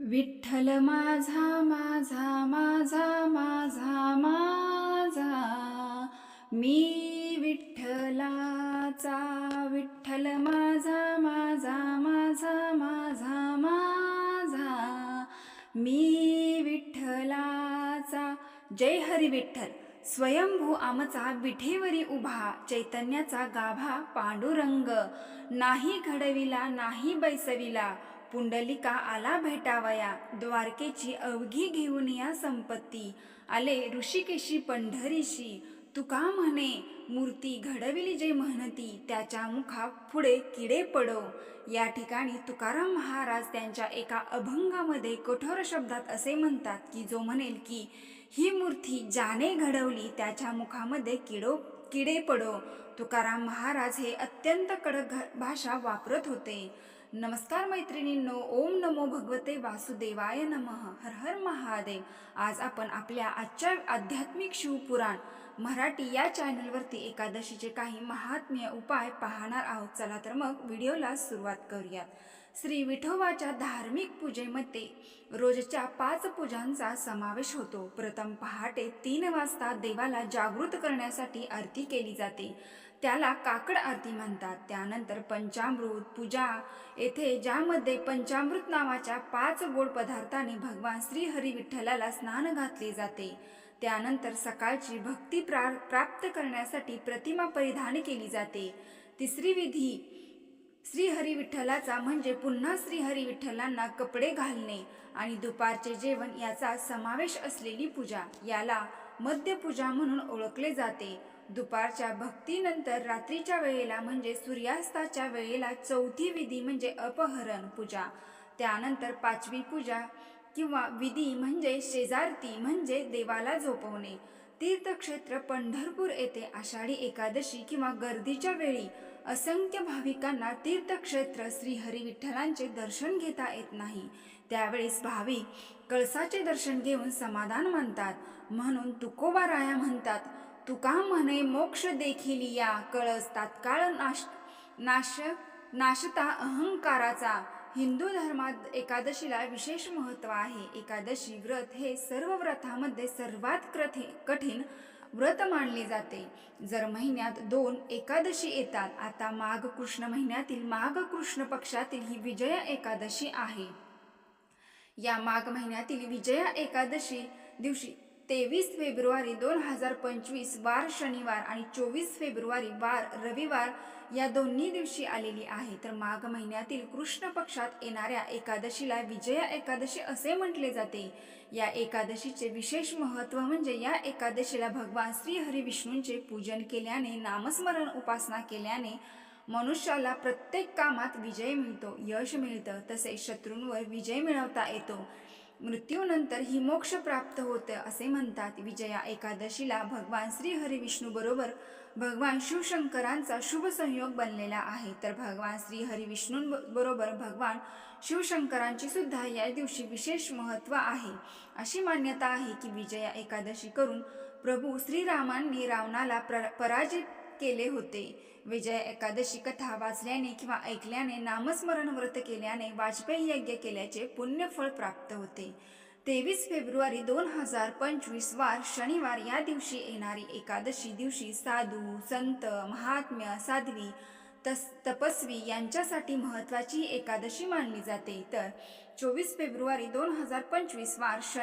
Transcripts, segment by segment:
विठ्ठल माझा माझा माझा माझा माझा. मी विठ्ठलाचा विठ्ठल माझा माझा माझा माझा माझा. मी विठ्ठलाचा. जय हरी विठ्ठल. स्वयंभू आमचा विठेवरी उभा चैतन्याचा गाभा पांडुरंग. नाही घडविला नाही बैसविला पुंडलिका आला भेटावया द्वारकेची अवघी घेऊन या संपत्ती. आले ऋषिकेशी पंढरीशी. तुका म्हणे मूर्ती घडविली जे म्हणती त्याच्या मुखा पुढे किडे पडो. या ठिकाणी तुकाराम महाराज त्यांच्या एका अभंगामध्ये कठोर शब्दात असे म्हणतात की जो म्हणेल की ही मूर्ती ज्याने घडवली त्याच्या मुखामध्ये किडो किडे पडो. तुकाराम महाराज हे अत्यंत कडक भाषा वापरत होते. नमस्कार मैत्रिणींनो ओम नमो भगवते वासुदेवाय नमः हर हर महादेव. आज आपण आपल्या आजच्या आध्यात्मिक शिवपुराण मराठी या चॅनलवरती एकादशीचे काही महात्म्य उपाय पाहणार आहोत. चला तर मग व्हिडिओला सुरुवात करूयात. श्री विठोबाच्या धार्मिक पूजेमध्ये रोजच्या पाच पूजांचा समावेश होतो. प्रथम पहाटे तीन वाजता देवाला जागृत करण्यासाठी आरती केली जाते. त्याला काकड आरती म्हणतात. त्यानंतर पंचामृत पूजा येथे ज्यामध्ये पंचामृत नावाच्या पाच गोड पदार्थाने भगवान श्री हरी विठ्ठलाला स्नान घातले जाते. त्यानंतर सकाळची भक्ती प्रा प्राप्त करण्यासाठी प्रतिमा परिधान केली जाते. तिसरी विधी श्रीहरी विठ्ठलाचा म्हणजे पुन्हा श्रीहरी विठ्ठलांना कपडे घालणे आणि दुपारचे जेवण याचा समावेश असलेली पूजा. याला मध्यपूजा म्हणून ओळखले जाते. दुपारच्या भक्तीनंतर रात्रीच्या वेळेला म्हणजे सूर्यास्ताच्या वेळेला चौथी विधी म्हणजे अपहरण पूजा. त्यानंतर पाचवी पूजा किंवा विधी म्हणजे शेजारती म्हणजे देवाला झोपवणे. तीर्थक्षेत्र पंढरपूर येथे आषाढी एकादशी किंवा गर्दीच्या वेळी असंख्य भाविकांना तीर्थक्षेत्र श्रीहरी विठ्ठलांचे दर्शन घेता येत नाही. त्यावेळेस भाविक कळसाचे दर्शन घेऊन समाधान मानतात. म्हणून तुकोबाराया म्हणतात तुका म्हणे मोक्ष देखील या कळस तात्काळ नाश नाश नाशता अहंकाराचा. हिंदू धर्मात एकादशीला विशेष महत्त्व आहे. एकादशी व्रत हे सर्व व्रतामध्ये सर्वात क्रथे कठीण व्रत मानले जाते. जर महिन्यात दोन एकादशी येतात आता माघ कृष्ण महिन्यातील माघ कृष्ण पक्षातील ही विजया एकादशी आहे. या माघ महिन्यातील विजया एकादशी दिवशी तेवीस फेब्रुवारी दोन हजार पंचवीस वार शनिवार आणि चोवीस फेब्रुवारी वार रविवार या दोन्ही दिवशी आलेली आहे. तर माघ महिन्यातील कृष्ण पक्षात येणाऱ्या एकादशीला विजया एकादशी असे म्हटले जाते. या एकादशीचे विशेष महत्त्व म्हणजे या एकादशीला भगवान श्री हरी विष्णूंचे पूजन केल्याने नामस्मरण उपासना केल्याने मनुष्याला प्रत्येक कामात विजय मिळतो यश मिळतं. तसेच शत्रूंवर विजय मिळवता येतो. मृत्यूनंतर ही मोक्ष प्राप्त होते असे म्हणतात. विजया एकादशीला भगवान श्री हरी बरोबर भगवान शिवशंकरांचा शुभ संयोग बनलेला आहे. तर भगवान श्री हरिविष्णू बरोबर भगवान शिवशंकरांची सुद्धा या दिवशी विशेष महत्त्व आहे. अशी मान्यता आहे की विजया एकादशी करून प्रभू श्रीरामांनी रावणाला प्र पराजित केले होते. विजय एकादशी कथा वाचल्याने किंवा ऐकल्याने नामस्मरण व्रत केल्याने वाजपेयी यज्ञ केल्याचे पुण्यफळ प्राप्त होते. तेवीस फेब्रुवारी दोन हजार पंचवीस वार शनिवार या दिवशी येणारी एकादशी दिवशी साधू संत महात्म्य साध्वी तस तपस्वी यांच्यासाठी महत्त्वाची एकादशी मानली जाते. तर चोवीस फेब्रुवारी दोन हजार पंचवीस वार श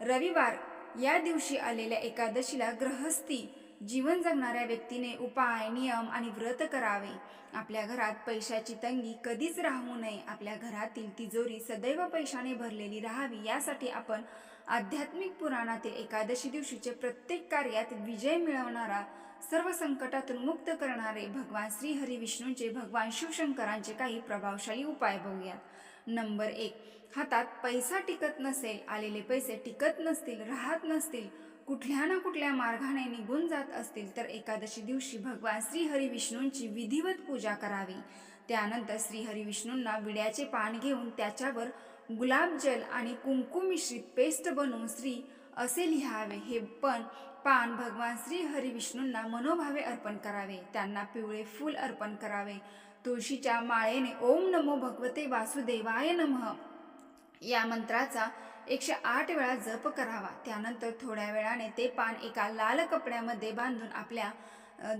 रविवार या दिवशी आलेल्या एकादशीला ग्रहस्थी जीवन जगणाऱ्या व्यक्तीने उपाय नियम आणि व्रत करावे. आपल्या घरात पैशाची तंगी कधीच राहू नये. आपल्या घरातील तिजोरी सदैव पैशाने भरलेली राहावी यासाठी आपण आध्यात्मिक पुराणातील एकादशी दिवशीचे प्रत्येक कार्यात विजय मिळवणारा सर्व संकटातून मुक्त करणारे भगवान श्री हरी विष्णूंचे भगवान शिवशंकरांचे काही प्रभावशाली उपाय बघूयात. नंबर एक हातात पैसा टिकत नसेल आलेले पैसे टिकत नसतील राहत नसतील कुठल्या ना कुठल्या मार्गाने निघून जात असतील तर एकादशी दिवशी भगवान श्रीहरी विष्णूंची विधिवत पूजा करावी. त्यानंतर श्रीहरी विष्णूंना विड्याचे पान घेऊन त्याच्यावर गुलाबजल आणि कुंकू मिश्रित पेस्ट बनवून श्री असे लिहावे. हे पण पान भगवान श्री हरी विष्णूंना मनोभावे अर्पण करावे. त्यांना पिवळे फूल अर्पण करावे. तुळशीच्या माळेने ओम नमो भगवते वासुदेवाय नमः. या मंत्राचा एकशे आठ वेळा जप करावा. त्यानंतर थोड्या वेळाने ते पान एका लाल कपड्यामध्ये बांधून आपल्या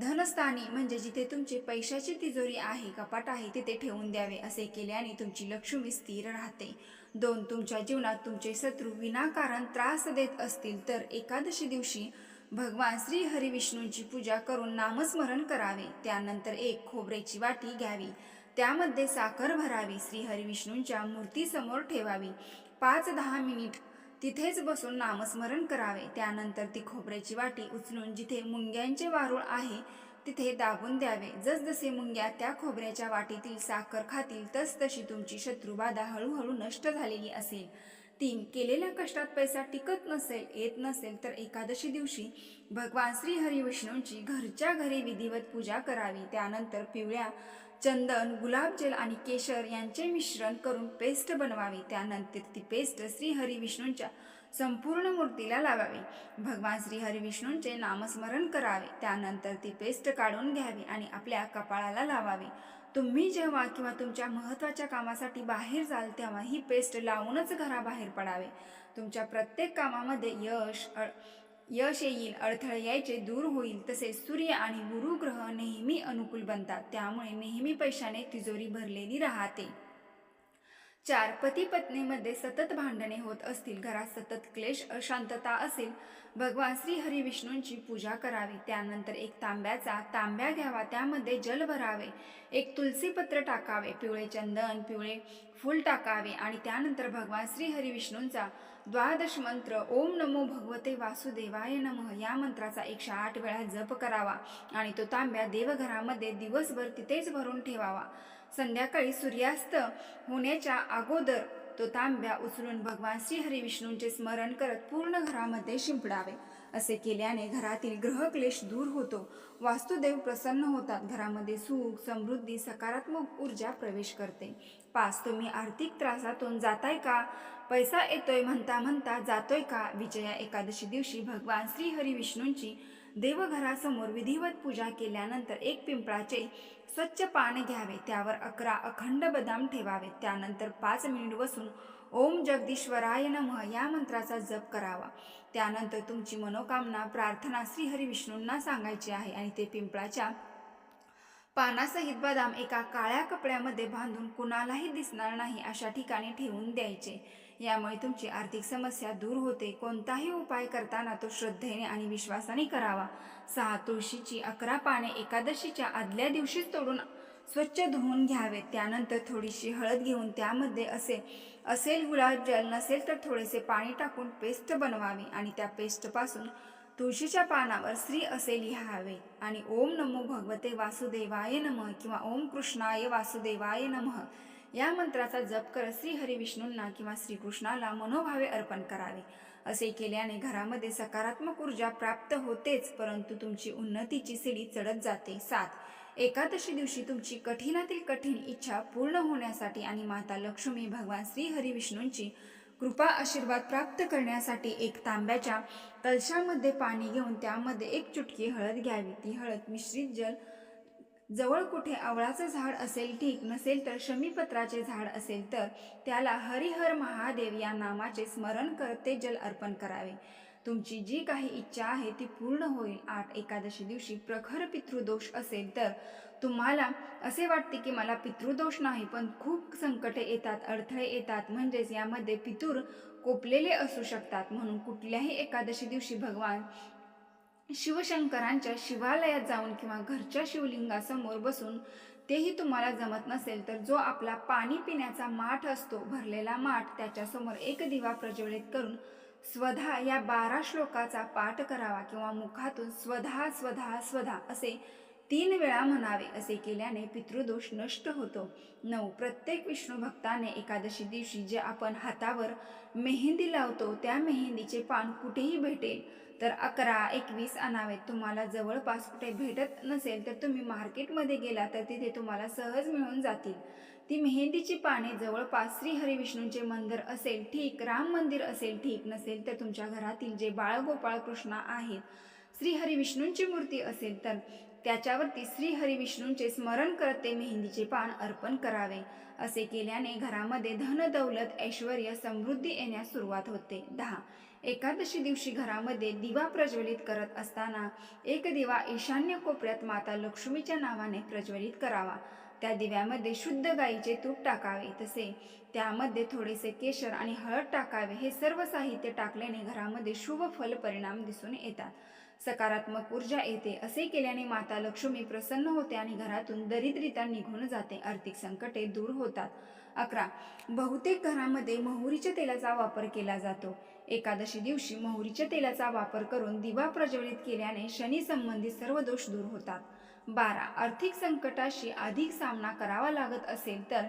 धनस्थानी म्हणजे जिथे तुमची पैशाची तिजोरी आहे कपाट आहे तिथे ठेवून द्यावे असे केल्याने तुमची लक्ष्मी स्थिर राहते. दोन तुमच्या जीवनात तुमचे शत्रू विनाकारण त्रास देत असतील तर एकादशी दिवशी भगवान श्री हरिविष्णूंची पूजा करून नामस्मरण करावे. त्यानंतर एक खोबऱ्याची वाटी घ्यावी. त्यामध्ये साखर भरावी श्री हरिविष्णूंच्या मूर्तीसमोर ठेवावी. पाच दहा मिनिट तिथेच बसून नामस्मरण करावे. त्यानंतर ती खोबऱ्याची वाटी उचलून जिथे मुंग्यांचे वारूळ आहे तिथे दाबून द्यावे. जसजसे मुंग्या त्या खोबऱ्याच्या वाटीतील साखर खातील तसतशी तुमची शत्रुबाधा हळूहळू नष्ट झालेली असेल. तीन केलेल्या कष्टात पैसा टिकत नसेल येत नसेल तर एकादशी दिवशी भगवान श्री हरिविष्णूंची घरच्या घरी विधिवत पूजा करावी. त्यानंतर पिवळ्या चंदन गुलाबजल आणि केशर यांचे मिश्रण करून पेस्ट बनवावी. त्यानंतर ती पेस्ट श्री हरिविष्णूंच्या संपूर्ण मूर्तीला लावावी. भगवान श्री हरिविष्णूंचे नामस्मरण करावे. त्यानंतर ती पेस्ट काढून घ्यावी आणि आपल्या कपाळाला लावावी. तुम्ही जेव्हा किंवा तुमच्या महत्त्वाच्या कामासाठी बाहेर जाल तेव्हा ही पेस्ट लावूनच घराबाहेर पडावे. तुमच्या प्रत्येक कामामध्ये यश यश येईल अडथळे यायचे दूर होईल तसेच सूर्य आणि गुरुग्रह नेहमी अनुकूल बनतात त्यामुळे नेहमी पैशाने तिजोरी भरलेली राहते. चार पती पत्नीमध्ये सतत भांडणे होत असतील घरात सतत क्लेश अशांतता असेल भगवान श्री हरिविष्णूंची पूजा करावी त्यानंतर एक तांब्याचा तांब्या घ्यावा त्यामध्ये जल भरावे एक तुलसीपत्र टाकावे पिवळे चंदन पिवळे फूल टाकावे आणि त्यानंतर भगवान श्री हरिविष्णूंचा द्वादश मंत्र ओम नमो भगवते वासुदेवाय नमः या मंत्राचा एकशे आठ वेळा जप करावा आणि तो तांब्या देवघरामध्ये दिवसभर तिथेच भरून ठेवावा. संध्याकाळी सूर्यास्त होण्याच्या अगोदर तो तांब्या उचलून भगवान श्री हरिविष्णूंचे स्मरण करत पूर्ण घरामध्ये शिंपडावे. असे केल्याने घरातील ग्रहक्लेश दूर होतो. वास्तुदेव प्रसन्न होतात. घरामध्ये सुख समृद्धी सकारात्मक ऊर्जा प्रवेश करते. पाच तुम्ही आर्थिक त्रासातून जाताय का? पैसा येतोय म्हणता म्हणता जातोय का? विजया एकादशी दिवशी भगवान श्री हरिविष्णूंची देवघरासमोर विधिवत पूजा केल्यानंतर एक पिंपळाचे स्वच्छ पान घ्यावे त्यावर अकरा अखंड बदाम ठेवावे त्यानंतर पाच मिनिट बसून ओम जगदीश्वराय नमः या मंत्राचा जप करावा. त्यानंतर तुमची मनोकामना प्रार्थना श्री हरिविष्णूंना सांगायची आहे आणि ते पिंपळाच्या पानासहित बदाम एका काळ्या कपड्यामध्ये बांधून कुणालाही दिसणार नाही अशा ठिकाणी ठेवून द्यायचे. यामुळे तुमची आर्थिक समस्या दूर होते. कोणताही उपाय करताना तो श्रद्धेने आणि विश्वासाने करावा. सहा तुळशीची अकरा पाने एकादशीच्या आदल्या दिवशीच तोडून स्वच्छ धुवून घ्यावे. त्यानंतर थोडीशी हळद घेऊन त्यामध्ये असे असेल गुलाब जल नसेल तर थोडेसे पाणी टाकून पेस्ट बनवावी आणि त्या पेस्टपासून तुळशीच्या पानावर श्री असे लिहावे आणि ओम नमो भगवते वासुदेवाय नमः किंवा ओम कृष्णाय वासुदेवाय नमः या मंत्राचा जप करत श्री हरिविष्णूंना किंवा श्रीकृष्णाला मनोभावे अर्पण करावे. असे केल्याने घरामध्ये सकारात्मक ऊर्जा प्राप्त होतेच परंतु तुमची उन्नतीची सिडी चढत जाते. सात. एकादशी दिवशी तुमची कठीणातील कठीण इच्छा पूर्ण होण्यासाठी आणि माता लक्ष्मी भगवान श्री हरिविष्णूंची कृपा आशीर्वाद प्राप्त करण्यासाठी एक तांब्याच्या कलशामध्ये पाणी घेऊन त्यामध्ये एक चुटकी हळद घ्यावी. ती हळद मिश्रित जल जवळ कुठे आवळाचं झाड असेल ठीक नसेल तर शमीपत्राचे झाड असेल तर त्याला हरिहर महादेव या नामाचे स्मरण करत ते जल अर्पण करावे. तुमची जी काही इच्छा आहे ती पूर्ण होईल. आठ एकादशी दिवशी प्रखर पितृदोष असेल तर तुम्हाला असे वाटते की मला पितृदोष नाही पण खूप संकटे येतात अडथळे येतात. म्हणजेच यामध्ये पितूर कोपलेले असू शकतात. म्हणून कुठल्याही एकादशी दिवशी भगवान शिवशंकरांच्या शिवालयात जाऊन किंवा घरच्या शिवलिंगासमोर बसून तेही तुम्हाला जमत नसेल तर जो आपला पाणी पिण्याचा माठ असतो भरलेला माठ त्याच्यासमोर एक दिवा प्रज्वलित करून स्वधा या बारा श्लोकाचा पाठ करावा किंवा मुखातून स्वधा स्वधा स्वधा असे तीन वेळा म्हणावे असे केल्याने पितृदोष नष्ट होतो. नऊ प्रत्येक विष्णू भक्ताने एकादशी दिवशी जे आपण हातावर मेहंदी लावतो त्या मेहंदीचे पान कुठेही भेटेल. तर अकरा एकवीस आणावेत. तुम्हाला जवळपास कुठे भेटत नसेल तर तुम्ही मार्केटमध्ये गेला तर तिथे तुम्हाला सहज मिळून जातील. ती मेहंदीची पाने जवळपास श्री हरिविष्णूंचे मंदिर असेल ठीक राम मंदिर असेल ठीक नसेल तर तुमच्या घरातील जे बाळगोपाळ कृष्ण आहेत श्री हरिविष्णूंची मूर्ती असेल तर त्याच्यावरती श्री हरिविष्णूंचे स्मरण करत ते मेहंदीचे पान अर्पण करावे. असे केल्याने घरामध्ये धन दौलत ऐश्वर समृद्धी येण्यास सुरुवात होते. दहा. एकादशी दिवशी घरामध्ये दिवा प्रज्वलित करत असताना एक दिवा ईशान्य कोपऱ्यात माता लक्ष्मीच्या नावाने प्रज्वलित करावा. त्या दिव्यामध्ये शुद्ध गाईचे तूप टाकावे तसे. त्यामध्ये थोडेसे केशर आणि हळद टाकावे. हे सर्व साहित्य टाकल्याने घरामध्ये शुभ फल परिणाम दिसून येतात. सकारात्मक ऊर्जा येते. असे केल्याने माता लक्ष्मी प्रसन्न होते आणि घरातून दरिद्रिता निघून जाते. आर्थिक संकटे दूर होतात. अकरा. बहुतेक घरामध्ये मोहरीच्या तेलाचा वापर केला जातो. एकादशी दिवशी मोहरीच्या तेलाचा वापर करून दिवा प्रज्वलित केल्याने शनी संबंधित सर्व दोष दूर होतात. बारा आर्थिक संकटाशी अधिक सामना करावा लागत असेल तर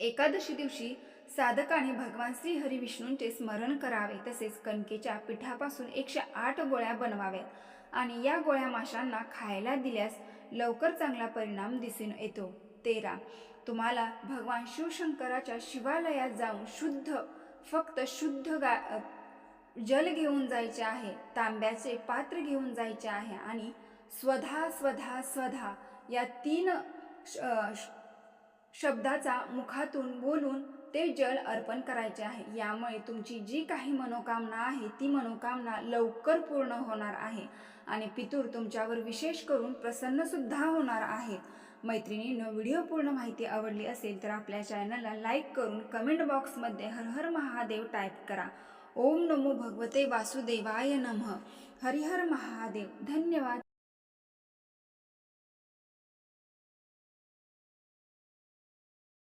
एकादशी दिवशी साधकाने भगवान श्री हरी विष्णूंचे स्मरण करावे तसेच कणकेच्या पिठापासून एकशे आठ गोळ्या बनवाव्यात आणि या गोळ्या माशांना खायला दिल्यास लवकर चांगला परिणाम दिसून येतो. तेरा तुम्हाला भगवान शिवशंकराच्या शिवालयात जाऊन शुद्ध फक्त शुद्ध गा जल घेऊन जायचे आहे तांब्याचे पात्र घेऊन जायचे आहे आणि स्वधा स्वधा स्वधा या तीन श- श- शब्दाचा मुखातून बोलून ते जल अर्पण करायचे आहे. यामुळे तुमची जी काही मनोकामना आहे ती मनोकामना लवकर पूर्ण होणार आहे आणि पितूर तुमच्यावर विशेष करून प्रसन्नसुद्धा होणार आहेत मैत्रिणींनो व्हिडिओ पूर्ण माहिती आवडली असेल तर आपल्या चॅनलला लाईक करून कमेंट बॉक्समध्ये हर हर महादेव टाईप करा. ओम नमो भगवते वासुदेवाय नमः. हरिहर महादेव. धन्यवाद.